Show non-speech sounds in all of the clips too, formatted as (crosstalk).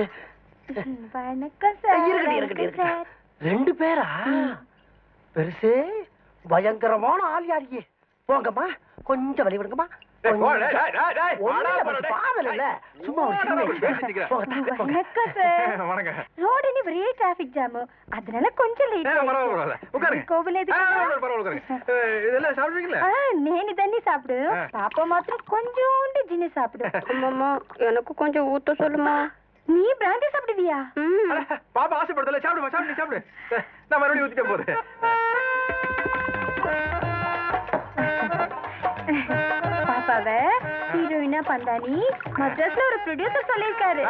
(laughs) வணக்கம் இருக்கட்டும் இருக்கட்டும் இருக்கட்டும் ரெண்டு பேரா? பெருசு பயங்கரமான ஆள் யாரியே போங்கம்மா கொஞ்சம் வழி விடுங்கம்மா. சார். (laughs) அதனால கொஞ்சம்? నేను தண்ணி சாப்பிடு. பாப்பா மாத்திரம் கொஞ்சோண்டு ஜின்னு சாப்பிடு. (laughs) எனக்கு கொஞ்சம் ஊத்த சொல்லுமா? நீ பிராந்தி சாப்பிடுவியா? பாப்பா ஆசைப்படுதல சாப்பிடுமா சாப்பிடு நீ சாப்பிடு. நான் மறுபடியும் ஊத்திட்டே போறேன். பாப்பாவ ஹீரோயினா பந்தானி மദ്രാஸ்ல ஒரு ப்ரொடியூசர் சொல்லிருக்காரு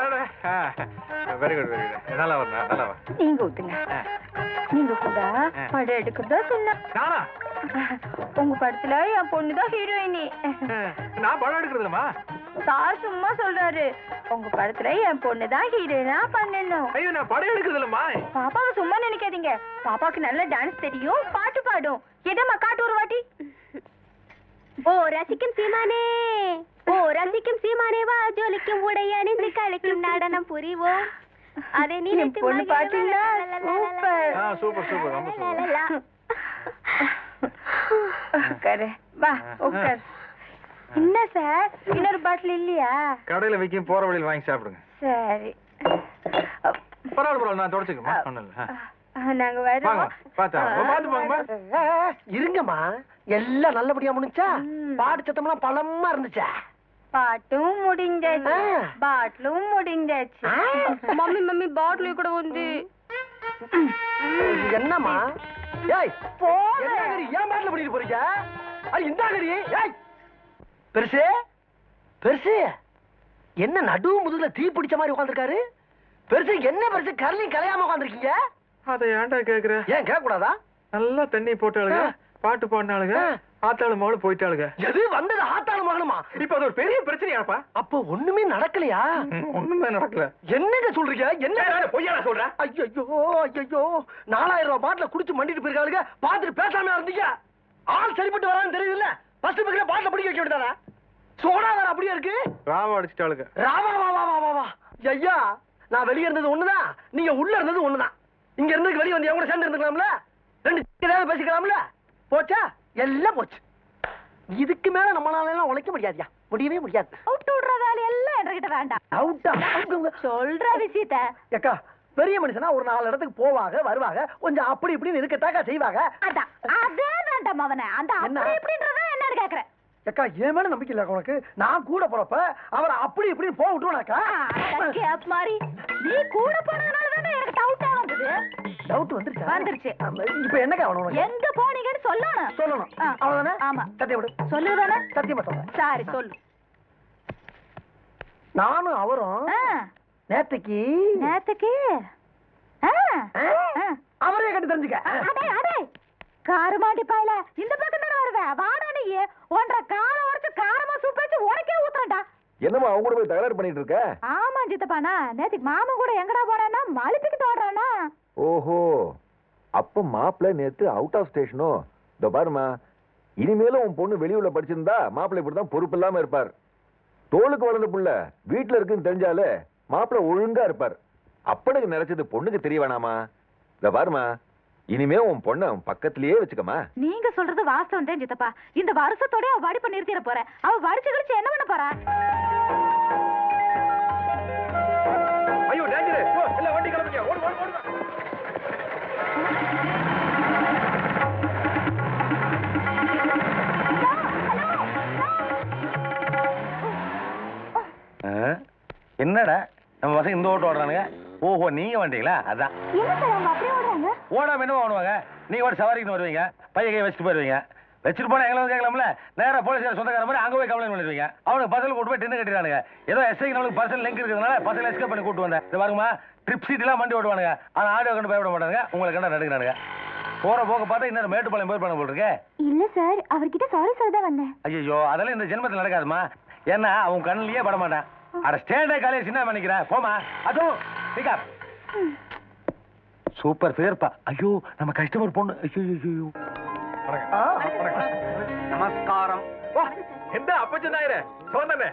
வெரி குட் வெரி குட் நல்லா வரணும் நல்லா வா நீங்க ஊத்துங்க. நீங்க கூட. படம் எடுக்கிறதா சொன்ன. உங்க படத்துல என் பொண்ணுதான் ஹீரோயினி நான் படம் எடுக்கிறதுலமா சார் சும்மா சொல்றாரு உங்க படத்துல என் பொண்ணுதான் ஹீரோயினா பண்ணணும் ஐயோ நான் படம் எடுக்கிறதுலமா பாப்பாவை சும்மா நினைக்காதீங்க பாப்பாக்கு நல்ல டான்ஸ் தெரியும் பாட்டு பாடும் எதம்மா காட்டு ஒரு வாட்டி ஓ ரசிக்கும் சீமானே ஓ ரசிக்கும் சீமானே வா ஜொலிக்கும் உடை அணிந்து கலைக்கும் நடனம் புரிவோம் அதை என் நினைத்து பொண்ணு பாத்தீங்களா சூப்பர் ஆ சூப்பர் சூப்பர் ரொம்ப சூப்பர் லலலா. உட்காரு. வா உட்கார். என்ன சார்? இன்னொரு பாட்டில் இல்லையா? கடையில விற்கும் போற வழியில் வாங்கி சாப்பிடுங்க. சரி. பரவாயில்ல பரவாயில்ல நான் தொடச்சுக்கமா ஒண்ணும் இல்ல. ஆ. அஹ், நாங்க வாங்க வரோம் பார்த்தா பார்த்து போங்கம்மா ஏ, இருங்கம்மா. எல்லாம் நல்லபடியா முடிஞ்சா ம். பாட்டு சத்தம்லாம் பலமா இருந்துச்சா? பாட்டும் முடிஞ்சாச்சு. பாட்டிலும் முடிஞ்சாச்சு. மம்மி மம்மி பாட்டில் கூட வந்து. என்னம்மா? ஏய். என்னங்கடி ஏன் பாட்டில் பண்ணிட்டு போறீங்க? அது இந்தாங்கடி. ஏய் பெருசு பெருசு என்ன நடு முதுகுல தீ பிடிச்ச மாதிரி உட்காந்துருக்காரு பெருசு என்ன பெருசு கரலையும் கலையாம உட்காந்துருக்கீங்க அதை ஏன்டா கேக்குற? ஏன் கேட்க கூடாதா நல்லா தண்ணி ஆ. பாட்டு பாடினாளுங்க. ஆத்தாளு மகளும் போயிட்டாளுங்க. எது? வந்தது ஆத்தாளு மகனுமா? இப்ப அது ஒரு பெரிய பிரச்சனையாப்பா. அப்போ ஒண்ணுமே நடக்கலையா? ஒண்ணுமே நடக்கல. என்னங்க சொல்றீங்க? என்ன? பொய்யா சொல்றேன் ஐயோ ஐயோ நாலாயிரம் ரூபாய் பாட்டில குடிச்சு மண்டிட்டு போயிருக்காளுங்க. பாத்துட்டு பேசாம இருந்தீங்க. ஆள் சரிப்பட்டு வரான்னு தெரியுதுல்ல. ஃபர்ஸ்ட் பக்கத்துல பாட்டில பிடிக்க வைக்க விட்டாரா சோடா வேற அப்படியே இருக்கு. ராவ அடிச்சிட்டாளுங்க. ராவா வா வா வா வா. வா ஐயா நான் வெளிய இருந்தது ஒண்ணுதான் நீங்க உள்ள இருந்தது ஒண்ணுதான் இங்க இருந்து வெளிய வந்து என் கூட சேர்ந்து இருந்துக்கலாம்ல? ரெண்டு (laughs) ஏதாவது பேசிக்கலாம்ல? போச்சா? எல்லாம் போச்சு. இதுக்கு மேல நம்மளால எல்லாம் உழைக்க முடியாதுயா? முடியவே முடியாது. அவுட் விடுற வேலையெல்லாம் என்கிட்ட வேண்டாம். அவுட்டா சொல்ற விஷயத்த. ஏக்கா பெரிய மனுஷனா ஒரு நாலு இடத்துக்கு போவாங்க வருவாங்க கொஞ்சம் அப்படி இப்படின்னு இருக்கத்தாக்கா செய்வாங்க அதான். அதே வேண்டாம் அவனை. அந்த? அப்படி இப்படின்றத என்னன்னு கேக்குறேன். ஏக்கா என் மேல நம்பிக்கை இல்ல உனக்கு. நான் கூட போறப்ப அவரை அப்படி இப்படின்னு போக விட்டுருவானாக்கா? கேப் மாதிரி நீ கூட போனதுனால டவுட் வந்துருச்சா? வந்துருச்சு. இப்ப என்னக்கா வேணும் உனக்கு? எங்க போனீங்கன்னு சொல்லணும். சொல்லணும். அவ்வளவுதானே? ஆமா. சத்தியம் விடு. சொல்லுதானே சத்தியமா சொல்றேன். சரி சொல்லு. நானும் அவரும் நேத்துக்கு நேத்துக்கு. அவரே கட்டு தெரிஞ்சுக்க. காரமாண்டி பாயல. இந்த பக்கம் தானே வருவ? வாடா நீ. ஒன்றரை காரம் உரைச்சு காரமா சூப் வச்சு உனக்கே ஊத்துறேன்டா. என்னம்மா அவங்க கூட போய் தகராறு பண்ணிட்டு இருக்க? ஆமா சித்தப்பானா நேத்துக்கு மாமன் கூட எங்கடா போறானா மலிப்புக்கு ஓஹோ அப்ப மாப்பிள்ளை நேத்து அவுட் ஆஃப் ஸ்டேஷனோ இதோ பாருமா இனிமேலும் உன் பொண்ணு வெளியூர்ல படிச்சிருந்தா மாப்பிள்ளை இப்படிதான் பொறுப்பு இல்லாம இருப்பார். தோளுக்கு வளர்ந்த புள்ள வீட்டுல இருக்குன்னு தெரிஞ்சாலே மாப்பிள்ள ஒழுங்கா இருப்பார். அப்பனுக்கு நினைச்சது பொண்ணுக்கு தெரிய வேணாமா? இதோ பாருமா இனிமே உன் பொண்ண உன் பக்கத்திலேயே வச்சுக்கமா நீங்க சொல்றது வாஸ்தவம் தான் சித்தப்பா. இந்த வருஷத்தோட அவ படிப்பை நிறுத்திட போற அவ வடிச்சு கழிச்சு என்ன பண்ண போறா? என்னடா? நம்ம பசங்க இந்த ஓட்டு ஓடுறானுங்க. ஓஹோ நீங்க வந்தீங்களா அதான். ஓடாம என்ன ஓடுவாங்க. நீங்க ஒரு சவாரிக்கு வருவீங்க. பையன் கை வச்சுட்டு போயிருவீங்க. வச்சுட்டு போனா எங்களை கேட்கலாம்ல? நேரா போலீஸ்கார சொந்தக்கார மாதிரி அங்க போய் கம்ப்ளைண்ட் பண்ணிடுவீங்க. அவனுக்கு பசங்க கூட்டு போய் டின்னு கட்டிடுறானுங்க. ஏதோ எஸ்ஐக்கு நம்மளுக்கு பர்சனல் லிங்க் இருக்கிறதுனால பசங்க எஸ்கேப் பண்ணி கூட்டு வந்தேன். இது பாருங்கம்மா ட்ரிப் சீட் எல்லாம் வண்டி ஓடுவானுங்க ஆனா ஆடியோ கண்டு பயப்பட மாட்டாங்க உங்களுக்கு கண்டா நடுக்கிறானுங்க போற போக பார்த்தா இன்னும் மேட்டுப்பாளையம் போய் பண்ண போட்டுருக்கேன் இல்ல சார் அவர்கிட்ட சாரி சொல்ல தான் வந்தேன். ஐயோ அதெல்லாம் இந்த ஜென்மத்தில் நடக்காதுமா ஏன்னா அவன் கண்ணிலேயே பட மாட்டான் அட ஸ்டேண்டே காலேஜ் என்ன பண்ணிக்கிறேன் போமா அதுவும் பிக்கப் சூப்பர் பேர்ப்பா ஐயோ நம்ம கஸ்டமர் பொண்ணு. ஐயோ ஐயோ நமஸ்காரம். என்ன அப்பச்சனாயிர சொன்னமே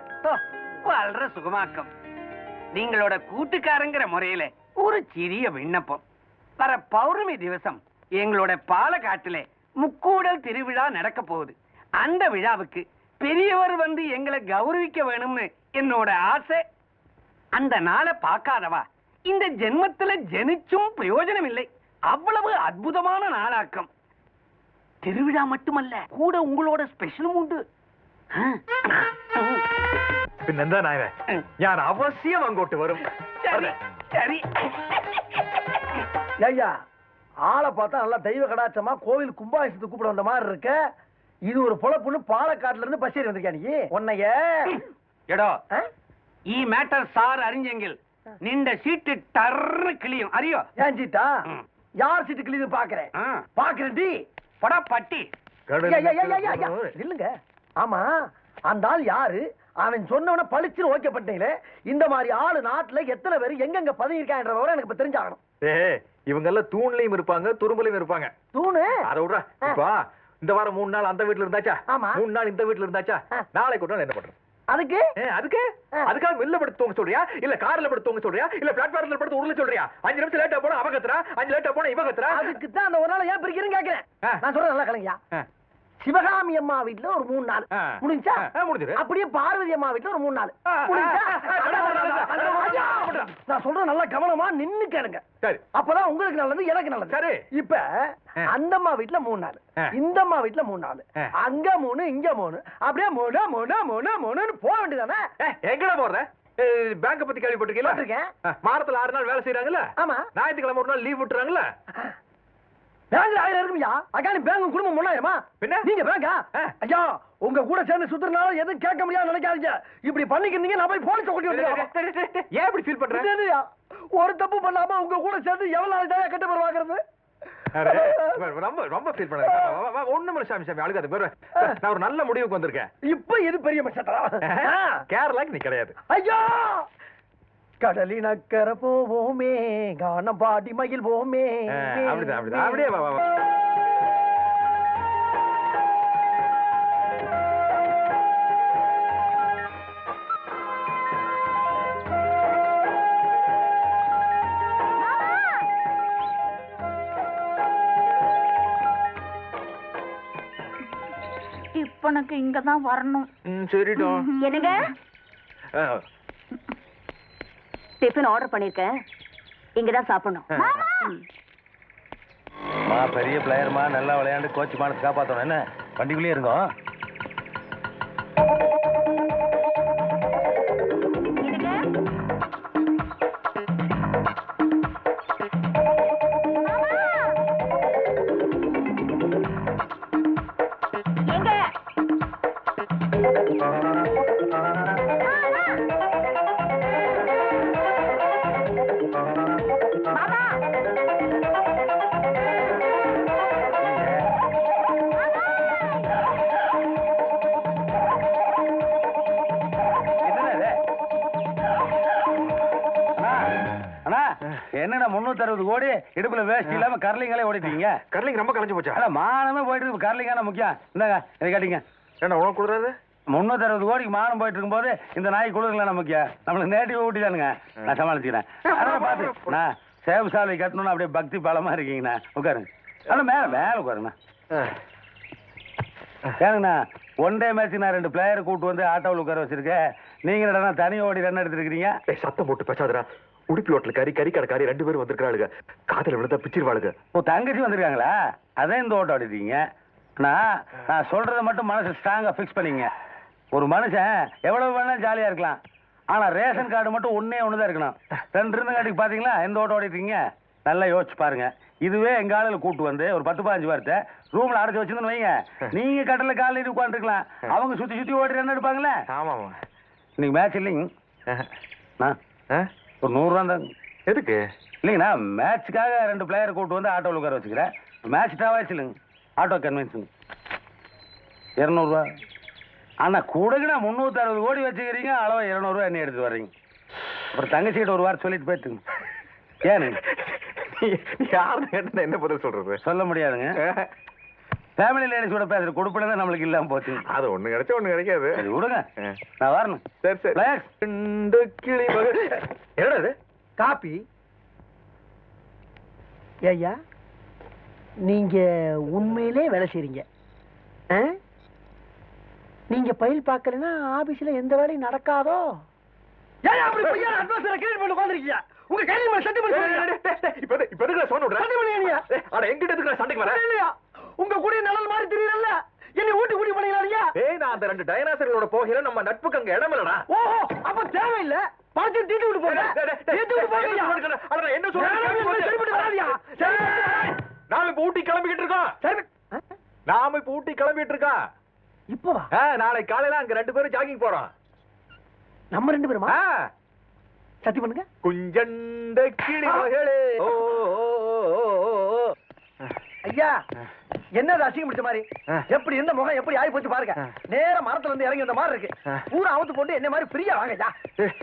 வாழ்ற சுகமாக்கம். நீங்களோட கூட்டுக்காரங்கிற முறையில ஒரு சிறிய விண்ணப்பம். வர பௌர்ணமி திவசம் எங்களோட பாலக்காட்டுல முக்கூடல் திருவிழா நடக்க போகுது. அந்த விழாவுக்கு பெரியவர் வந்து எங்களை கௌரவிக்க வேணும்னு என்னோட ஆசை அந்த நாளை பார்க்காதவா இந்த ஜென்மத்துல ஜெனிச்சும் பிரயோஜனம் இல்லை அவ்வளவு அற்புதமான நாளாக்கம் திருவிழா மட்டுமல்ல கூட உங்களோட ஸ்பெஷலும் உண்டு പിന്നെന്താ നായന ഞാൻ അവശ്യം അങ്ങോട്ട് വരും சரி சரி ஐயா ஆளை பார்த்தா நல்லா தெய்வ கடாச்சமா கோவில் கும்பாபிஷத்துக்கு கூப்பிட வந்த மாதிரி இருக்க இது ஒரு பொழப்புன்னு பாலக்காட்டுல இருந்து பஸ் ஏறி வந்திருக்கா நீ? உன்னைய? (laughs) எடோ ஈ மேட்டர் சார் அறிஞ்செங்கில். நின்ற சீட்டு டர்ரு கிளியும் அறியோ? ஏன் சீட்டா? யார் சீட்டு கிளியும் பாக்குறேன் பாக்குறேன் டி படா பட்டி. இல்லங்க ஆமா அந்த ஆள் யாரு? அவன் சொன்னவன பளிச்சுன்னு ஓகே பண்ணிட்டீங்களே. இந்த மாதிரி ஆளு நாட்டுல எத்தனை பேர் எங்கெங்க பதுங்கிருக்கான்ற விவரம் எனக்கு இப்ப தெரிஞ்சாகணும். இவங்க எல்லாம் தூண்லயும் இருப்பாங்க துரும்புலையும் இருப்பாங்க. தூணு? அதை விடுறா இந்த வாரம் மூணு நாள் அந்த வீட்டுல இருந்தாச்சா. மூணு நாள் இந்த வீட்டுல இருந்தாச்சா. நாளைக்கு நாள் என்ன பண்றது? அதுக்கு? அதுக்கு. அதுக்காக வெளில படுத்து தூங்க சொல்றியா? இல்ல கார்ல படுத்து தூங்க சொல்றியா? இல்ல பிளாட்ஃபார்ம்ல படுத்து உருள சொல்றியா? அஞ்சு நிமிஷம் லேட்டா போனா அவ கத்துறா? அஞ்சு லேட்டா போனா இவ கத்துறா? அதுக்கு தான் அந்த ஒரு நாள் ஏன் பிரிக்கிறேன்னு கேக்குறேன். நான் சொல்றேன் நல்லா ஆ. சிவகாமி அம்மா வீட்டுல ஒரு மூணு நாள். முடிஞ்சா? முடிஞ்சுது. அப்படியே பார்வதி அம்மா வீட்டுல ஒரு மூணு நாள். முடிஞ்சா? நான் சொல்றேன் நல்லா கவனமா நின்னு கேளுங்க சரி. அப்பதான் உங்களுக்கு நல்லது எனக்கு நல்லது. சரி. இப்ப. அந்த அம்மா வீட்டுல மூணு நாள். இந்த அம்மா வீட்டுல மூணு நாள். அங்க மூணு இங்க மூணு. அப்படியே மூணு மூணு மூணு மூணுன்னு போக வேண்டியதானே எங்கடா போறத பேங்க பத்தி கேள்விப்பட்டிருக்கீங்களா? வாரத்துல ஆறு நாள் வேலை செய்யறாங்கல்ல ஆமா. ஞாயிற்றுக்கிழமை ஒரு நாள் லீவ் விட்டுறாங்கல்ல? பேங்க்ல ஆயிரம் இருக்கும்யா. அக்கானி பேங்க் குடும்பம் முன்னாயிரமா? பின்ன? நீங்க பேங்கா. ஐயா உங்க கூட சேர்ந்து சுத்துறதுனால எதுவும் கேட்க முடியாது நினைக்காதீங்க. இப்படி பண்ணிக்கிறீங்க நான் போய் போலீஸ் வந்துடுறேன் ஏன் இப்படி ஃபீல் பண்ற? என்னதுயா? ஒரு தப்பு பண்ணாம உங்க கூட சேர்ந்து எவ்வளவு நாள் கட்ட பேர் வாங்குறது? அடே, ரொம்ப ரொம்ப ஃபீல் பண்ணாத. ஒண்ணும் சாமி சாமி அழுகாத பேரு நான் ஒரு நல்ல முடிவுக்கு வந்திருக்கேன். இப்ப இது பெரிய மச்சத்தரா கேரளாக்கு நீ கிடையாது. ஐயா! கடலினக்கர போவோமே கானம் பாடி மகிழ்வோமே ஆ, அப்படிதான் அப்படிதான். அப்படியே வா, வா, வா. இப்ப எனக்கு இங்கதான் வரணும். ம், சரிடா. என்னங்க? ஆ, டிஃபன் ஆர்டர் பண்ணிருக்கேன். இங்கதான் சாப்பிடணும். ஆ. ம். மா பெரிய பிளேயர்மா நல்லா விளையாண்டு கோச் மானத்தை காப்பாத்தணும். என்ன? வண்டிக்குள்ளேயே இருங்கோ. என்னடா முன்னூத்தி அறுபது கோடி இடுப்புல வேஸ்ட் இல்லாம கர்லிங்களே ஓடிட்டீங்க? கர்லிங் ரொம்ப கலைஞ்சு போச்சா? அட மானமே போயிட்டு இருக்கு. கர்லிங்கான முக்கியம்? இந்தாங்க இதை கேட்டீங்க. என்ன உனக்கு கொடுறாரு முன்னூத்தி அறுபது கோடிக்கு மானம் போயிட்டு இருக்கும்போது இந்த நாய் கொடுக்கல நமக்கு நம்மளுக்கு நேட்டிவ் ஊட்டிதானுங்க நான் சமாளிச்சுக்கிறேன். அதான் பாத்து நான் சேவு சாலை கட்டணும்னு அப்படியே பக்தி பாலமா இருக்கீங்கண்ணா. உட்காருங்க. அண்ணா மேல மேல உட்காருங்கண்ணா. ஏனுங்கண்ணா ஒன் டே மேட்ச் நான் ரெண்டு பிளேயர் கூட்டு வந்து ஆட்டோவில் உட்கார வச்சிருக்கேன் நீங்க என்னடா தனி ஓடி ரன் எடுத்துருக்கீங்க ஏய் சத்தம் போட்டு பேசாதடா. உடுப்பி ஹோட்டல் காரி கறி கடைக்காரி ரெண்டு பேரும் வந்திருக்காளுங்க காதல விழுந்தா பிச்சிருவாளுங்க. ஓ தங்கச்சி வந்திருக்காங்களா? அதான் இந்த ஓட்டம் ஆடிட்டீங்க. அண்ணா நான் சொல்றத மட்டும் மனசு ஸ்ட்ராங்கா ஃபிக்ஸ் பண்ணிங்க. ஒரு மனுஷன் எவ்வளவு வேணா ஜாலியா இருக்கலாம். ஆனா ரேஷன் கார்டு மட்டும் ஒண்ணே ஒண்ணுதான் இருக்கணும். ரெண்டு இருந்தங்காட்டிக்கு பாத்தீங்களா? எந்த ஓட்டம் ஓடிட்டீங்க நல்லா யோசிச்சு பாருங்க. இதுவே எங்க ஆளுல கூட்டு வந்து ஒரு பத்து பதினஞ்சு வாரத்தை ரூம்ல அடைச்சு வச்சிருந்தேன்னு வைங்க. நீங்க கடல்ல காலையில உட்காந்துருக்கலாம் அவங்க சுத்தி சுத்தி ஓடி ரன் எடுப்பாங்களே? ஆமா இன்னைக்கு மேட்ச் இல்லைங்க? ஒரு நூறுரூவா தாங்க எதுக்கு? இல்லைங்கண்ணா மேட்ச்சுக்காக ரெண்டு பிளேயர் கூட்டு வந்து ஆட்டோவில் உட்கார வச்சுக்கிறேன். மேட்ச் டாவாச்சு இல்லைங்க ஆட்டோ கன்வென்ஸுங்க இரநூறுவா அண்ணா கூடங்கண்ணா முந்நூற்றி அறுபது கோடி வச்சுக்கிறீங்க அளவு இரநூறுவா என்ன எடுத்து வர்றீங்க. அப்புறம் தங்கச்சிக்கிட்ட ஒரு வாரம் சொல்லிட்டு போயிட்டுங்க. ஏனுங்க யாருன்னு கேட்டா என்ன பதில் சொல்றது? சொல்ல முடியாதுங்க. ஃபேமிலி லேடிஸோட பேசுற கொடுப்பில தான் நம்மளுக்கு இல்லாம போச்சு. அது ஒண்ணு கிடைச்சா ஒண்ணு கிடைக்காது. சரி விடுங்க. நான் வரணும். சரி சரி. ரெண்டு கிளி மகள் என்னடா இது? காப்பி. ஐயா நீங்க உண்மையிலே வேலை செய்றீங்க? நீங்க பயில் பார்க்கலன்னா ஆபீஸ்ல எந்த வேலையும் நடக்காதோ? ஏன் அப்படி பொய்யா? அட்வான்ஸ்ல கிளீன் பண்ணி உட்கார்ந்திருக்கீங்க உங்க மேல சட்டை பண்ணி இப்ப எதுக்கு சண்டை பண்ணுவீங்க. ஏய், அட எங்கிட்ட எதுக்கு நான் சண்டைக்கு வரேன் இல்லையா? உங்க கூட நிழல் மாதிரி தெரியல என்னை ஊட்டி ஊட்டி பண்ணீங்களா ஏய் நான் அந்த ரெண்டு டைனாசர்களோட போகிற நம்ம நட்புக்கு அங்க இடம் இல்லடா. ஓஹோ அப்ப தேவையில்ல. பணத்தை தீட்டு விட்டு போங்க. தீட்டு விட்டு போங்க. அட என்ன சரிப்பட்டு வராதியா. சரி. நாம இப்ப ஊட்டி கிளம்பிக்கிட்டு இருக்கோம். சரி? நாம இப்ப ஊட்டி கிளம்பிட்டு இருக்கோம். இப்ப வா ஆ, நாளைக்கு காலையில அங்க ரெண்டு பேரும் ஜாகிங் போறோம். நம்ம ரெண்டு பேருமா? சத்தி பண்ணுங்க. குஞ்சண்ட கிளி மகளே. ஐயா என்னது அசிங்கம் பிடிச்ச மாதிரி. எப்படி இருந்த முகம் எப்படி ஆகி போச்சு பாருங்க. நேரா மரத்துல இருந்து இறங்கி வந்த மாதிரி இருக்கு. பூரா அவுத்து போட்டு என்ன மாதிரி ஃப்ரீயா வாங்க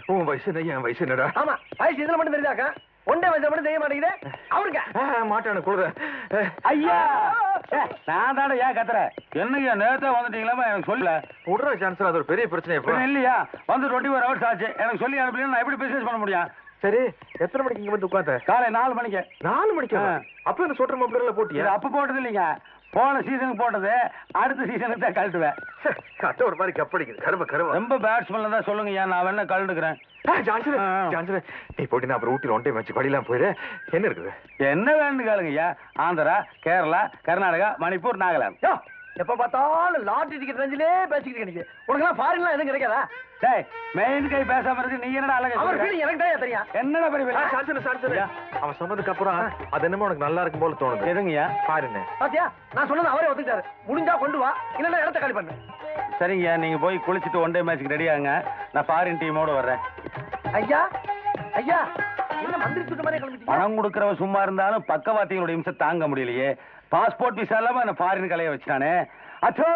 உன் வயசு என்ன என் வயசு என்னடா? ஆமா வயசு இதுல மட்டும் தெரியுதாக்கா ஒன்றே வயசுல மட்டும் தெரிய மாட்டேங்குது. அவருங்க. ஆ, மாட்டான குளிர ஐயா! நான் தானே ஏன் கத்துறேன் என்னையா நேரத்தே வந்துட்டீங்களா எனக்கு சொல்லல. விடுற சான்ஸ் அது ஒரு பெரிய பிரச்சனை இல்லையா? வந்து டுவெண்ட்டி ஃபோர் ஹவர்ஸ் ஆச்சு. எனக்கு சொல்லி அனுப்பலைன்னா நான் எப்படி பிசினஸ் பண்ண முடியும்? சரி எத்தனை மணிக்கு இங்க வந்து உட்காந்த காலை நாலு மணிக்கு. நாலு மணிக்கு. அப்ப இந்த சொட்டர் மாப்பிள்ள போட்டியா? அப்ப போட்டது இல்லைங்க. போன சீசனுக்கு போட்டது. அடுத்த சீசனுக்கு தான் கழட்டுவேன். கட்ட ஒரு மாதிரி கப்படிக்குது கரும கரும. ரொம்ப பேட்ஸ்மேன்ல தான் சொல்லுங்க நான் வேணா கழட்டுக்கிறேன் ஜான்சன். ஜான்சன். நீ போட்டி நான் அப்புறம் ஊட்டி ஒன் டைம் வச்சு படிலாம் போயிரு. என்ன இருக்குது? என்ன வேணும்னு கேளுங்க ஐயா. ஆந்திரா கேரளா கர்நாடகா மணிப்பூர் நாகாலாந்து. எப்ப பார்த்தாலும் லாட்டரி டிக்கெட் ரஞ்சிலே பேசிக்கிட்டு நீங்க. உனக்கு ஃபாரின்லாம் எதுவும் கிடைக்காதா? டேய் மெயின் கை பேசாம இருக்கு நீ என்னடா அழகா அவர்? ஃபீலிங் எனக்கு தான் தெரியும். என்னடா பெரிய? ஜான்சன் ஜான்சன் அவன் சொன்னதுக்கு அப்புறம் அது என்னமோ உனக்கு நல்லா இருக்கும் போல தோணுது. எதுங்கய்யா? பாருங்க பாத்தியா? நான் சொன்னது அவரே ஒத்துக்கிட்டாரு. முடிஞ்சா கொண்டு வா. இல்லன்னா இடத்த காலி பண்ணு. சரிங்கய்யா நீங்க போய் குளிச்சுட்டு ஒன் டே மேட்ச்க்கு ரெடி ஆகுங்க. நான் ஃபாரின் டீமோட வர்றேன். ஐயா ஐயா என்ன மந்திரி சுட்ட மாதிரி கிளம்பிட்டீங்க? பணம் கொடுக்கறவ சும்மா இருந்தாலும் பக்கவாத்திகளோட இம்சை தாங்க முடியலையே. பாஸ்போர்ட் விசா இல்லாம என்ன ஃபாரின் கலைய வச்சுட்டானே. அச்சோ!